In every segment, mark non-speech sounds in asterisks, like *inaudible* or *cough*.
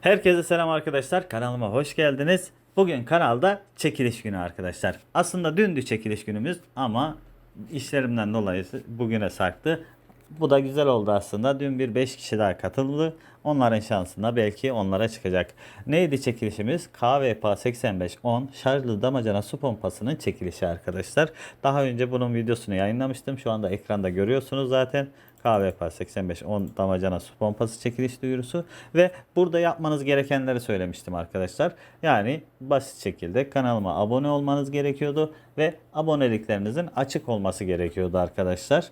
Herkese selam arkadaşlar. Kanalıma hoş geldiniz. Bugün kanalda çekiliş günü arkadaşlar. Aslında dündü çekiliş günümüz ama işlerimden dolayı bugüne sarktı. Bu da güzel oldu aslında. Dün bir 5 kişi daha katıldı. Onların şansına belki onlara çıkacak. Neydi çekilişimiz? KVP 8510 şarjlı damacana su pompasının çekilişi arkadaşlar. Daha önce bunun videosunu yayınlamıştım. Şu anda ekranda görüyorsunuz zaten. KVP 8510 damacana su pompası çekiliş duyurusu ve burada yapmanız gerekenleri söylemiştim arkadaşlar. Yani basit şekilde kanalıma abone olmanız gerekiyordu ve aboneliklerinizin açık olması gerekiyordu arkadaşlar.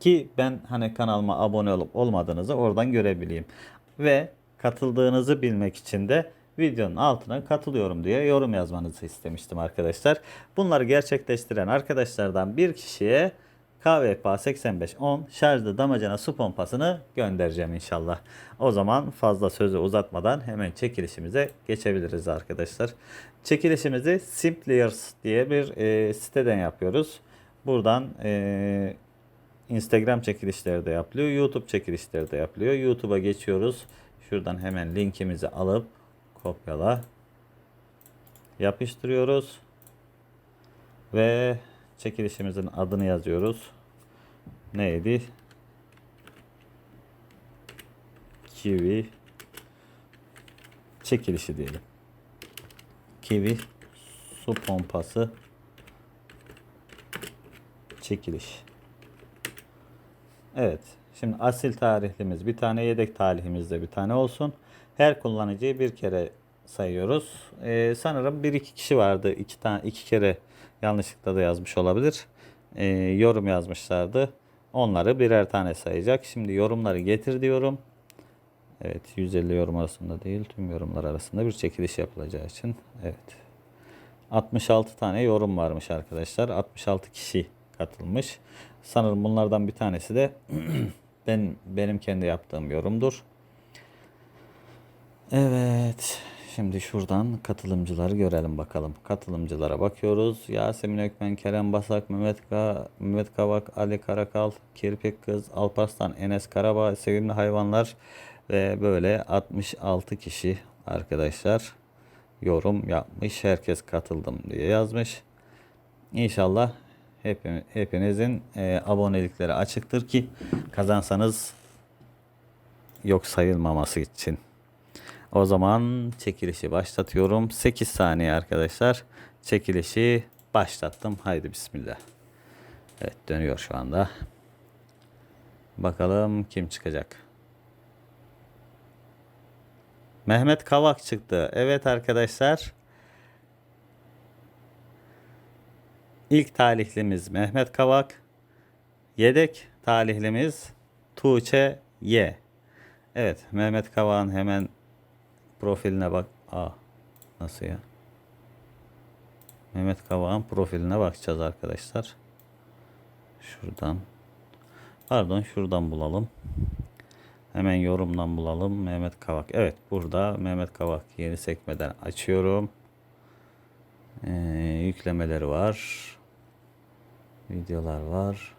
Ki ben hani kanalıma abone olup olmadığınızı oradan görebileyim. Ve katıldığınızı bilmek için de videonun altına katılıyorum diye yorum yazmanızı istemiştim arkadaşlar. Bunları gerçekleştiren arkadaşlardan bir kişiye KVP 8510 şarjlı damacana su pompasını göndereceğim inşallah. O zaman fazla sözü uzatmadan hemen çekilişimize geçebiliriz arkadaşlar. Çekilişimizi Simpliers diye bir e, siteden yapıyoruz. Buradan e, Instagram çekilişleri de yapılıyor. YouTube çekilişleri de yapılıyor. YouTube'a geçiyoruz. Şuradan hemen linkimizi alıp kopyala. Yapıştırıyoruz. Ve çekilişimizin adını yazıyoruz. Neydi? Kiwi çekilişi diyelim. Kiwi su pompası çekiliş. Evet. Şimdi asil tarihlimiz bir tane, yedek tarihimiz de bir tane olsun. Her kullanıcıyı bir kere sayıyoruz. Ee, sanırım bir iki kişi vardı. iki tane iki kere yanlışlıkla da yazmış olabilir. Ee, yorum yazmışlardı. Onları birer tane sayacak. Şimdi yorumları getir diyorum. Evet 150 yorum arasında değil tüm yorumlar arasında bir çekiliş yapılacağı için. Evet. 66 tane yorum varmış arkadaşlar. 66 kişi katılmış. Sanırım bunlardan bir tanesi de *clears throat* ben benim kendi yaptığım yorumdur. Evet. Şimdi şuradan katılımcıları görelim bakalım. Katılımcılara bakıyoruz. Yasemin Ökmen, Kerem Basak, Mehmet, Ka Mehmet Kavak, Ali Karakal, Kirpik Kız, Alparslan, Enes Karabağ, Sevimli Hayvanlar ve böyle 66 kişi arkadaşlar yorum yapmış. Herkes katıldım diye yazmış. İnşallah hep, hepinizin e, abonelikleri açıktır ki kazansanız yok sayılmaması için. O zaman çekilişi başlatıyorum. 8 saniye arkadaşlar. Çekilişi başlattım. Haydi bismillah. Evet dönüyor şu anda. Bakalım kim çıkacak. Mehmet Kavak çıktı. Evet arkadaşlar. İlk talihlimiz Mehmet Kavak. Yedek talihlimiz Tuğçe Y. Evet Mehmet Kavak'ın hemen profiline bak. Aa, nasıl ya? Mehmet Kavak'ın profiline bakacağız arkadaşlar. Şuradan. Pardon şuradan bulalım. Hemen yorumdan bulalım. Mehmet Kavak. Evet burada Mehmet Kavak yeni sekmeden açıyorum. Ee, yüklemeleri var. Videolar var.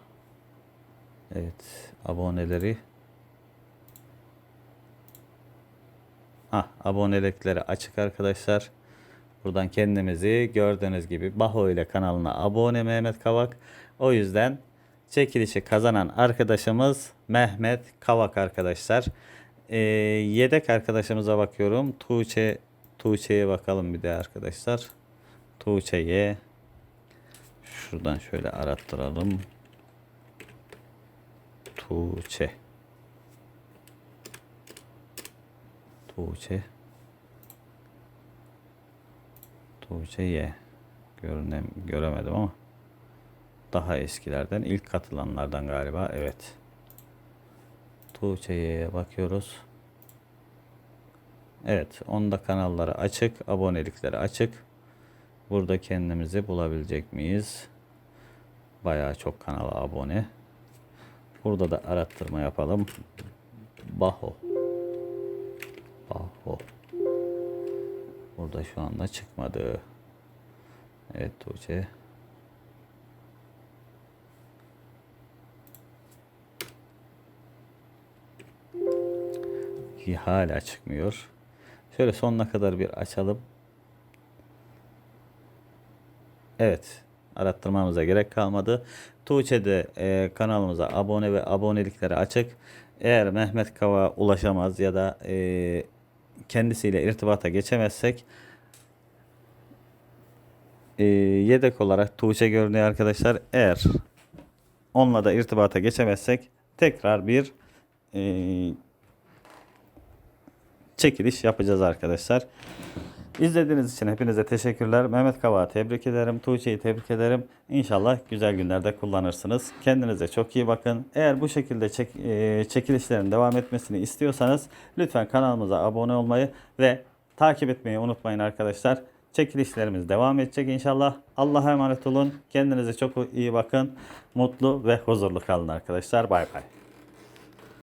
Evet aboneleri. Ah abonelikleri açık arkadaşlar. Buradan kendimizi gördüğünüz gibi Baho ile kanalına abone Mehmet Kavak. O yüzden çekilişi kazanan arkadaşımız Mehmet Kavak arkadaşlar. Ee, yedek arkadaşımıza bakıyorum. Tuğçe Tuğçe'ye bakalım bir de arkadaşlar. Tuğçe'ye şuradan şöyle arattıralım. Tuğçe. Tuğçe. Tuğçe Y. Görünem, göremedim ama daha eskilerden ilk katılanlardan galiba evet. Tuğçe Y'ye bakıyoruz. Evet, onda kanalları açık, abonelikleri açık. Burada kendimizi bulabilecek miyiz? Bayağı çok kanala abone. Burada da arattırma yapalım. Baho. Baho. Burada şu anda çıkmadı. Evet Tuğçe. hala çıkmıyor. Şöyle sonuna kadar bir açalım. Evet. Arattırmamıza gerek kalmadı. Tuğçe'de e, kanalımıza abone ve abonelikleri açık. Eğer Mehmet Kava ulaşamaz ya da e, kendisiyle irtibata geçemezsek e, yedek olarak Tuğçe görünüyor arkadaşlar. Eğer onunla da irtibata geçemezsek tekrar bir e, çekiliş yapacağız arkadaşlar. İzlediğiniz için hepinize teşekkürler. Mehmet Kavak'ı tebrik ederim. Tuğçe'yi tebrik ederim. İnşallah güzel günlerde kullanırsınız. Kendinize çok iyi bakın. Eğer bu şekilde çek, e, çekilişlerin devam etmesini istiyorsanız lütfen kanalımıza abone olmayı ve takip etmeyi unutmayın arkadaşlar. Çekilişlerimiz devam edecek inşallah. Allah'a emanet olun. Kendinize çok iyi bakın. Mutlu ve huzurlu kalın arkadaşlar. Bay bay.